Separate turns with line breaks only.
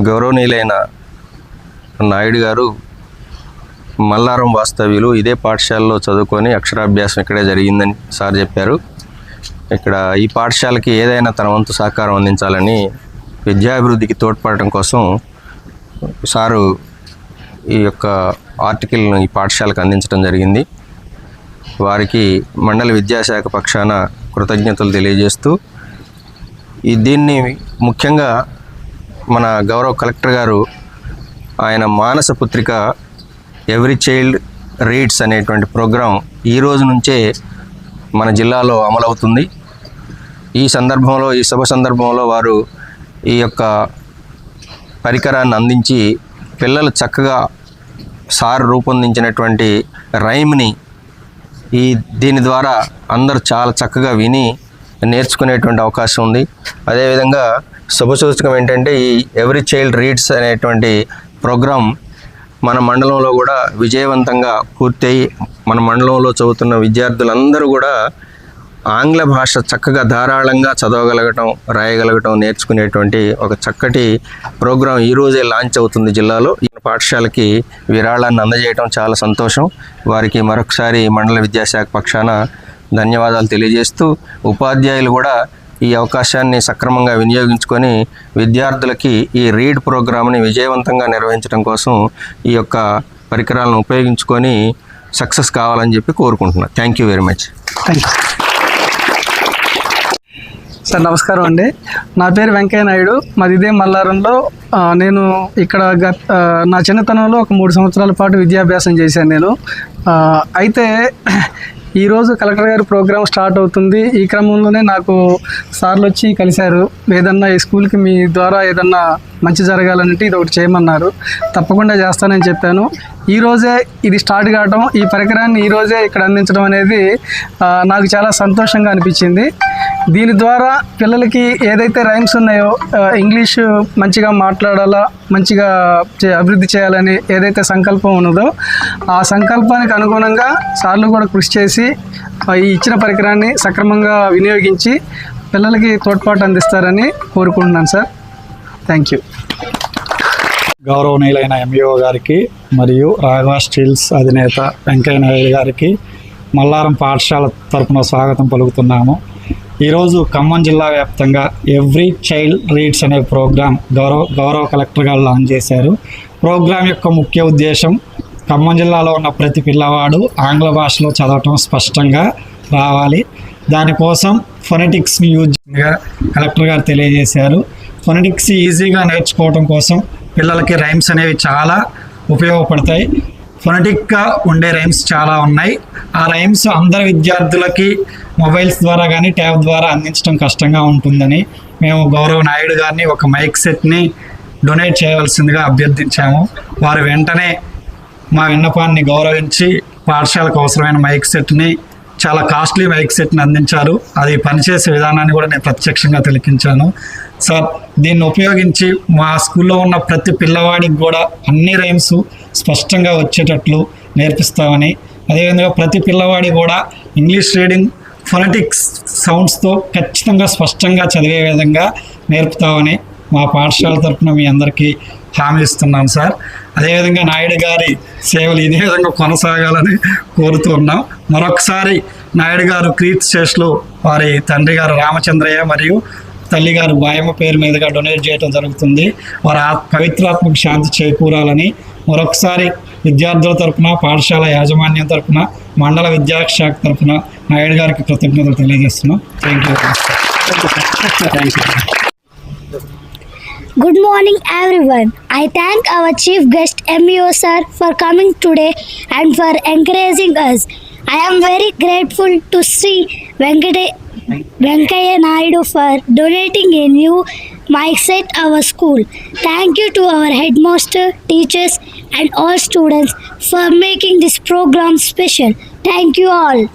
గౌరవనీయులైన నాయుడు గారు మల్లారం వాస్తవ్యులు ఇదే పాఠశాలలో చదువుకొని అక్షరాభ్యాసం ఇక్కడే జరిగిందని సార్ చెప్పారు. ఇక్కడ ఈ పాఠశాలకి ఏదైనా తన వంతు సహకారం అందించాలని విద్యాభివృద్ధికి తోడ్పడటం కోసం సారు ఈ యొక్క ఆర్టికల్ను ఈ పాఠశాలకు అందించడం జరిగింది. వారికి మండల విద్యాశాఖ పక్షాన కృతజ్ఞతలు తెలియజేస్తూ ఈ దీన్ని ముఖ్యంగా మన గౌరవ కలెక్టర్ గారు ఆయన మానస పుత్రిక ఎవ్రీ చైల్డ్ రీడ్స్ అనేటువంటి ప్రోగ్రాం ఈ రోజు నుంచే మన జిల్లాలో అమలవుతుంది. ఈ సందర్భంలో ఈ శుభ సందర్భంలో వారు ఈ యొక్క పరికరాన్ని అందించి పిల్లలు చక్కగా సార్ రూపొందించినటువంటి రైమ్ని ఈ దీని ద్వారా అందరూ చాలా చక్కగా విని నేర్చుకునేటువంటి అవకాశం ఉంది. అదేవిధంగా శుభసూచకం ఏంటంటే ఈ ఎవ్రీ చైల్డ్ రీడ్స్ అనేటువంటి ప్రోగ్రాం మన మండలంలో కూడా విజయవంతంగా పూర్తయి మన మండలంలో చదువుతున్న విద్యార్థులందరూ కూడా ఆంగ్ల భాష చక్కగా ధారాళంగా చదవగలగటం రాయగలగటం నేర్చుకునేటువంటి ఒక చక్కటి ప్రోగ్రాం ఈరోజే లాంచ్ అవుతుంది జిల్లాలో. ఈ పాఠశాలకి విరాళాన్ని అందజేయటం చాలా సంతోషం. వారికి మరొకసారి మండల విద్యాశాఖ పక్షాన ధన్యవాదాలు తెలియజేస్తూ ఉపాధ్యాయులు కూడా ఈ అవకాశాన్ని సక్రమంగా వినియోగించుకొని విద్యార్థులకి ఈ రీడ్ ప్రోగ్రామ్ని విజయవంతంగా నిర్వహించడం కోసం ఈ యొక్క పరికరాలను ఉపయోగించుకొని సక్సెస్ కావాలని చెప్పి కోరుకుంటున్నాను thank you very much
thank you sir నమస్కారం అండి. నా పేరు వెంకయ్య నాయుడు. మాది ఇదే మల్లారంలో. నేను ఇక్కడ గత నా చిన్నతనంలో ఒక మూడు సంవత్సరాల పాటు విద్యాభ్యాసం చేశాను నేను. అయితే ఈరోజు కలెక్టర్ గారి ప్రోగ్రామ్ స్టార్ట్ అవుతుంది. ఈ క్రమంలోనే నాకు సార్లు వచ్చి కలిశారు. ఏదన్నా ఈ స్కూల్కి మీ ద్వారా ఏదన్నా మంచి జరగాలంటే ఇది ఒకటి చేయమన్నారు. తప్పకుండా చేస్తానని చెప్పాను. ఈరోజే ఇది స్టార్ట్ కావటం ఈ పరికరాన్ని ఈరోజే ఇక్కడ అందించడం అనేది నాకు చాలా సంతోషంగా అనిపించింది. దీని ద్వారా పిల్లలకి ఏదైతే రైమ్స్ ఉన్నాయో ఇంగ్లీషు ఇంగ్లీష్ మంచిగా మాట్లాడాలా మంచిగా చే- అభివృద్ధి చేయాలని ఏదైతే సంకల్పం ఉన్నదో ఆ సంకల్పానికి అనుగుణంగా సార్లు కూడా కృషి చేసి ఈ ఇచ్చిన పరికరాన్ని సక్రమంగా వినియోగించి పిల్లలకి తోడ్పాటు అందిస్తారని కోరుకుంటున్నాను సార్. థ్యాంక్ యూ
గౌరవనీయులైన ఎంఈఓ గారికి మరియు రాఘవ స్టీల్స్ అధినేత వెంకయ్య నాయుడు గారికి మల్లారం పాఠశాల తరఫున స్వాగతం పలుకుతున్నాము. ఈరోజు ఖమ్మం జిల్లా వ్యాప్తంగా ఎవ్రీ చైల్డ్ రీడ్స్ అనే ప్రోగ్రాం గౌరవ గౌరవ కలెక్టర్ గారు లాంచ్ చేశారు. ప్రోగ్రాం యొక్క ముఖ్య ఉద్దేశం ఖమ్మం జిల్లాలో ఉన్న ప్రతి పిల్లవాడు ఆంగ్ల భాషలో చదవటం స్పష్టంగా రావాలి. దానికోసం ఫొనెటిక్స్ని యూజ్గా కలెక్టర్ గారు తెలియజేశారు. ఫొనెటిక్స్ ఈజీగా నేర్చుకోవడం కోసం పిల్లలకి రైమ్స్ అనేవి చాలా ఉపయోగపడతాయి. ఫొనెటిక్గా ఉండే రైమ్స్ చాలా ఉన్నాయి. ఆ రైమ్స్ అందరి విద్యార్థులకి మొబైల్స్ ద్వారా కానీ ట్యాబ్ ద్వారా అందించడం కష్టంగా ఉంటుందని మేము గౌరవ నాయుడు గారిని ఒక మైక్ సెట్ని డొనేట్ చేయవలసిందిగా అభ్యర్థించాము. వారు వెంటనే మా విన్నపాన్ని గౌరవించి పాఠశాలకు అవసరమైన మైక్ సెట్ని చాలా కాస్ట్లీ మైక్ సెట్ని అందించారు. అది పనిచేసే విధానాన్ని కూడా నేను ప్రత్యక్షంగా తిలకించాను. సార్ దీన్ని ఉపయోగించి మా స్కూల్లో ఉన్న ప్రతి పిల్లవాడికి కూడా అన్ని రైమ్స్ స్పష్టంగా వచ్చేటట్లు నేర్పిస్తామని. అదేవిధంగా ప్రతి పిల్లవాడి కూడా ఇంగ్లీష్ రీడింగ్ ఫొనటిక్స్ సౌండ్స్తో ఖచ్చితంగా స్పష్టంగా చదివే విధంగా నేర్పుతామని మా పాఠశాల తరపున మీ అందరికీ హామీ ఇస్తున్నాం సార్. అదేవిధంగా నాయుడు గారి సేవలు ఇదే విధంగా కొనసాగాలని కోరుతూ ఉన్నాం. మరొకసారి నాయుడు గారు క్రీత్ శేష్లు వారి తండ్రి గారు రామచంద్రయ్య మరియు తల్లి గారు బాయమ్మ పేరు మీదుగా డొనేట్ చేయడం జరుగుతుంది. వారి ఆత్- పవిత్రాత్మక శాంతి చేకూరాలని మరొకసారి విద్యార్థుల తరపున పాఠశాల యాజమాన్యం తరపున మండల విద్యాశాఖ తరపున నాయుడు గారికి కృతజ్ఞతలు తెలియజేస్తున్నాం thank you thank you
Good morning, everyone. I thank our chief guest MEO sir for coming today and for encouraging us. I am very grateful to Sri Venkate, Venkaya Naidu for donating a new mic set our school. Thank you to our headmaster, teachers, and all students for making this program special. Thank you all.